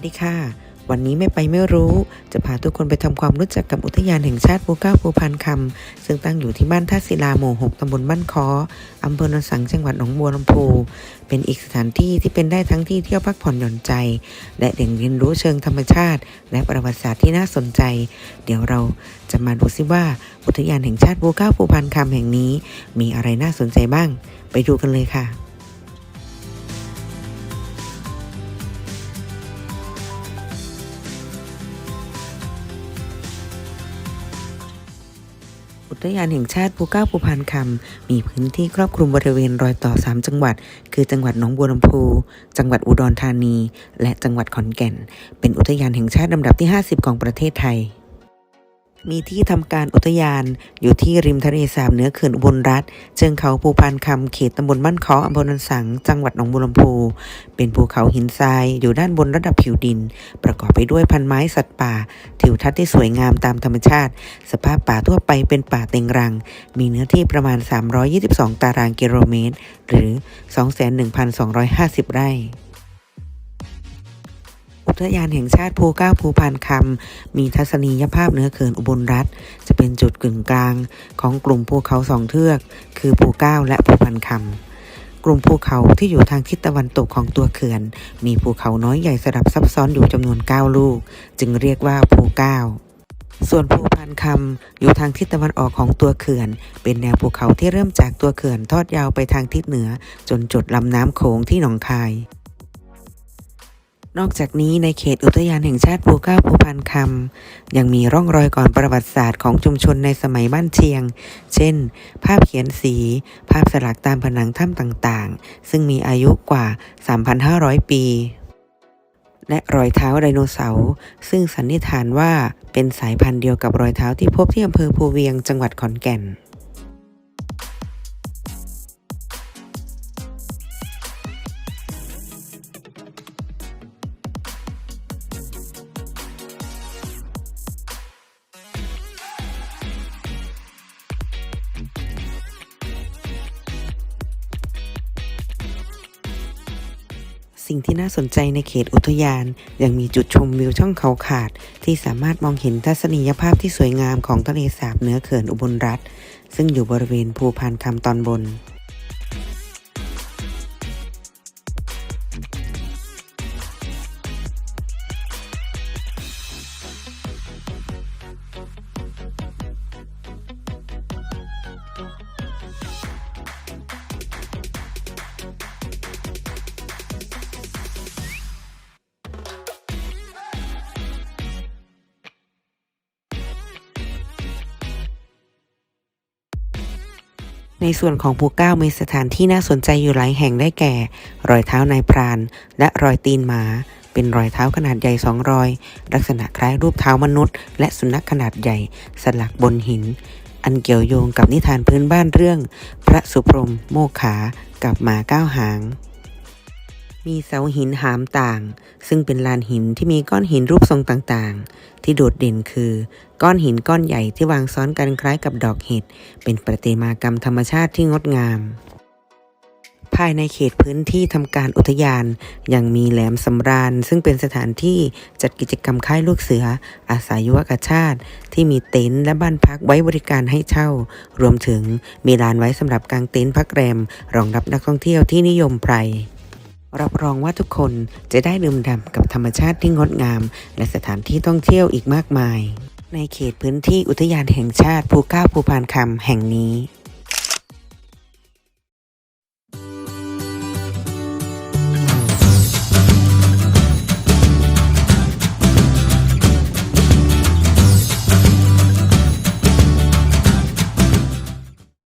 วัสดีค่ะ วันนี้ไม่ไปไม่รู้ จะพาทุกคนไปทำความรู้จักกับอุทยานแห่งชาติภูเก้าภูพานคำซึ่งตั้งอยู่ที่บ้านท่าศิลาหมู่ 6ตำบลบ้านคออำเภอโนนสังจังหวัดหนองบัวลำพูเป็นอีกสถานที่ที่เป็นได้ทั้งที่เที่ยวพักผ่อนหย่อนใจ และแหล่งเรียนรู้เชิงธรรมชาติ และประวัติศาสตร์ที่น่าสนใจ เดี๋ยวเราจะมาดูซิว่าอุทยานแห่งชาติภูเก้าภูพานคำแห่งนี้ มีอะไรน่าสนใจบ้าง ไปดูกันเลยค่ะ อุทยานแห่งชาติภูเก้าภูพานคำมีพื้นที่ครอบคลุมบริเวณรอยต่อ 3 จังหวัด คือจังหวัดหนองบัวลำพู จังหวัดอุดรธานี และจังหวัดขอนแก่น เป็นอุทยานแห่งชาติลำดับที่ 50 ของประเทศไทย มีที่ทำการอุทยานอยู่ที่ริมทะเลสาบเหนือเขื่อนอุบลรัฐเชิงเขาภูพานคำเขตตำบลบ้านเคาะอำเภอโนนสัง จังหวัดหนองบัวลำพู เป็นภูเขาหินทรายอยู่ด้านบนระดับผิวดิน ประกอบไปด้วยพันไม้สัตว์ป่า ทิวทัศน์ที่สวยงามตามธรรมชาติ สภาพป่าทั่วไปเป็นป่าเต็งรัง มีเนื้อที่ประมาณ 322 ตารางกิโลเมตร หรือ 21,250 ไร่อุ ทยานแห่งชาติภูเก้าภูพานคำมีทัศนียภาพเหนือเขื่อนอุบลรัฐ จะเป็นจุดกึ่งกลางของกลุ่มภูเขาสองเทือก คือภูเก้าและภูพานคำกลุ่มภูเขาที่อยู่ทางทิศตะวันตกของตัวเขื่อน มีภูเขาน้อยใหญ่สลับซับซ้อนอยู่จำนวน 9 ลูก จึงเรียกว่าภูเก้าส่วนภูพานคำอยู่ทางทิศตะวันออกของตัวเขื่อน เป็นแนวภูเขาที่เริ่มจากตัวเขื่อนทอดยาวไปทางทิศเหนือ จนจดลำน้ำโขงที่หนองคาย นอกจากนี้ในเขตอุทยานแห่งชาติภูเก้าภูพานคำยังมีร่องรอยก่อนประวัติศาสตร์ของชุมชนในสมัยบ้านเชียง เช่น ภาพเขียนสี ภาพสลักตามผนังถ้ำต่างๆ ซึ่งมีอายุกว่า 3,500 ปี และรอยเท้าไดโนเสาร์ซึ่งสันนิษฐานว่าเป็นสายพันธุ์เดียวกับรอยเท้าที่พบที่อำเภอภูเวียงจังหวัดขอนแก่น สิ่งที่น่าสนใจในเขตอุทยาน ยังมีจุดชมวิวช่องเขาขาด ที่สามารถมองเห็นทัศนียภาพที่สวยงามของทะเลสาบเหนือเขื่อนอุบลรัฐ ซึ่งอยู่บริเวณภูพานคำตอนบน ในส่วนของภูเก้ามีสถานที่น่าสนใจอยู่หลายแห่งได้แก่ รอยเท้านายพราน และรอยตีนหมา เป็นรอยเท้าขนาดใหญ่สองรอย ลักษณะคล้ายรูปเท้ามนุษย์ และสุนัขขนาดใหญ่ สลักบนหิน อันเกี่ยวโยงกับนิทานพื้นบ้านเรื่อง พระสุพรมโมขากับหมาเก้าหาง มีเสาหินหามต่าง ซึ่งเป็นลานหินที่มีก้อนหินรูปทรงต่างๆ ที่โดดเด่นคือ ก้อนหินก้อนใหญ่ที่วางซ้อนกันคล้ายกับดอกเห็ด เป็นประติมากรรมธรรมชาติที่งดงาม ภายในเขตพื้นที่ทำการอุทยานยังมีแหลมสำราญ ซึ่งเป็นสถานที่จัดกิจกรรมค่ายลูกเสือ อาศัยยุวกชาติ ที่มีเต็นท์และบ้านพักไว้บริการให้เช่า รวมถึงมีลานไว้สำหรับกางเต็นท์พักแรมรองรับนักท่องเที่ยวที่นิยมไพร รับรองว่าทุกคนจะได้ดื่มด่ำกับธรรมชาติที่งดงาม และสถานที่ท่องเที่ยวอีกมากมาย ในเขตพื้นที่อุทยานแห่งชาติภูเก้าภูพานคำแห่งนี้